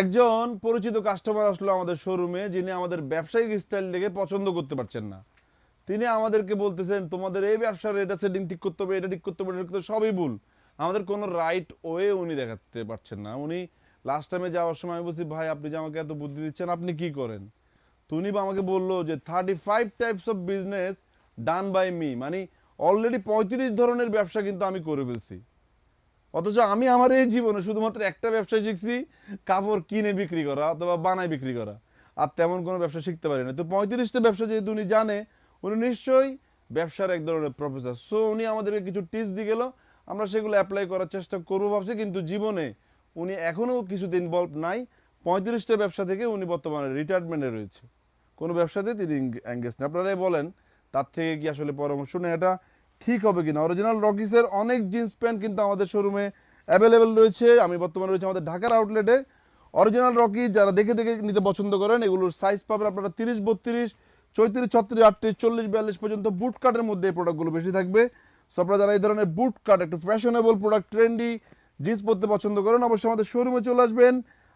একজন পরিচিত কাস্টমার আসলো আমাদের শোরুমে যিনি আমাদের ব্যবসায়িক স্টাইল দেখে পছন্দ করতে পারছেন না। তিনি আমাদেরকে বলতেছেন, তোমাদের এই ব্যবসার এটা সেটিং ঠিক করতে হবে, এটা ঠিক করতে হবে, এটা সবই ভুল। আমাদের কোনো রাইট ওয়ে উনি দেখাতে পারছেন না। উনি লাস্ট টাইমে যাওয়ার সময় আমি বলছি, ভাই, আপনি যে আমাকে এত বুদ্ধি দিচ্ছেন, আপনি কি করেন? তো বা আমাকে বলল যে thirty five types of business done by me মানে অলরেডি পঁয়ত্রিশ ধরনের ব্যবসা কিন্তু আমি করে ফেলছি। অথচ আমি আমার এই জীবনে শুধুমাত্র একটা ব্যবসা শিখছি কাপড় কিনে বিক্রি করা অথবা বানায় বিক্রি করা। আর তেমন কোনো ব্যবসা শিখতে পারি না তো পঁয়ত্রিশটা ব্যবসা যেহেতু উনি জানে, উনি নিশ্চয়ই ব্যবসার এক ধরনের প্রফেসর সো উনি আমাদেরকে কিছু টিপস দিয়ে গেল। আমরা সেগুলো অ্যাপ্লাই করার চেষ্টা করব ভাবছি, কিন্তু জীবনে উনি এখনও কিছুদিন ইনভলভ নাই, পঁয়ত্রিশটা ব্যবসা থেকে উনি বর্তমানে রিটায়ারমেন্টে রয়েছে। কোনো ব্যবসাতে তিনি এঙ্গেজ না। আপনারাই বলেন, তার থেকে কি আসলে পরামর্শ নেই এটা ঠিক হবে কিনা? অরিজিনাল রকিসের অনেক জিন্স প্যান্ট কিন্তু আমাদের শোরুমে অ্যাভেলেবেল রয়েছে। আমি বর্তমানে রয়েছে আমাদের ঢাকার আউটলেটে অরিজিনাল রকি যারা দেখে দেখে নিতে পছন্দ করেন, এগুলোর সাইজ পাবেন আপনারা তিরিশ, বত্রিশ, চৌত্রিশ, ছত্রিশ, আটত্রিশ, চল্লিশ, বিয়াল্লিশ পর্যন্ত বুট কাটের মধ্যে এই প্রোডাক্টগুলো বেশি থাকবে। সো আপনারা যারা এই ধরনের বুট কাট একটু ফ্যাশনেবল প্রোডাক্ট ট্রেন্ডি জিন্স পরতে পছন্দ করেন, অবশ্যই আমাদের শোরুমে চলে আসবেন।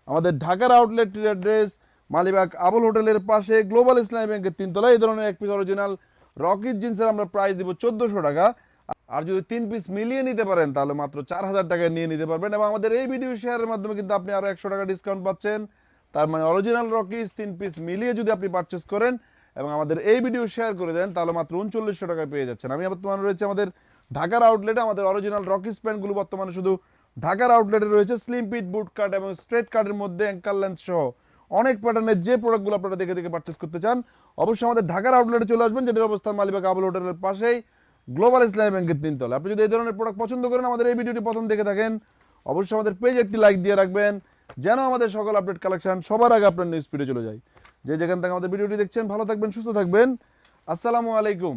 আমাদের ঢাকার আউটলেট অ্যাড্রেস মালিবাগ আবুল হোটেলের পাশে গ্লোবাল ইসলামী ব্যাংকের তিনতলা এই ধরনের এক পিস অরিজিনাল রকিট জিন্সের আমরা প্রাইস দিব চোদ্দোশো টাকা। আর যদি তিন পিস মিলিয়ে নিতে পারেন, তাহলে মাত্র চার হাজার টাকায় নিয়ে নিতে পারবেন। এবং আমাদের এই ভিডিও শেয়ারের মাধ্যমে কিন্তু আপনি আরও একশো টাকা ডিসকাউন্ট পাচ্ছেন। তার মানে অরিজিনাল রকিস তিন পিস মিলিয়ে যদি আপনি পারচেস করেন এবং আমাদের এই ভিডিও শেয়ার করে দেন, তাহলে মাত্র উনচল্লিশশো টাকায় পেয়ে যাচ্ছেন। আমি বর্তমানে রয়েছে আমাদের ঢাকার আউটলেটে আমাদের অরিজিনাল রকিস প্যান্টগুলো বর্তমানে শুধু ঢাকার আউটলেটে রয়েছে। স্লিম পিট বুট কাট এবং স্ট্রেট কাটের মধ্যে অ্যাঙ্কাল লেন্থ সহ। অনেক প্যাটার্নের যে প্রোডাক্টগুলো আপনারা দেখে দেখে পারচেস করতে চান, অবশ্যই আমাদের ঢাকার আউটলেটে চলে আসবেন, যেটির অবস্থান মালিবাগ আবুল হোটেলের পাশেই গ্লোবাল ইসলামী ব্যাংকের তিনতলা আপনি যদি এই ধরনের প্রোডাক্ট পছন্দ করেন, আমাদের এই ভিডিওটি প্রথম দেখে থাকেন, অবশ্যই আমাদের পেজ একটি লাইক দিয়ে রাখবেন, যেন আমাদের সকল আপডেট কালেকশন সবার আগে আপনার নিউজ ফিডে চলে যায়। যে যেখান থেকে আমাদের ভিডিওটি দেখছেন, ভালো থাকবেন, সুস্থ থাকবেন। আসসালামু আলাইকুম।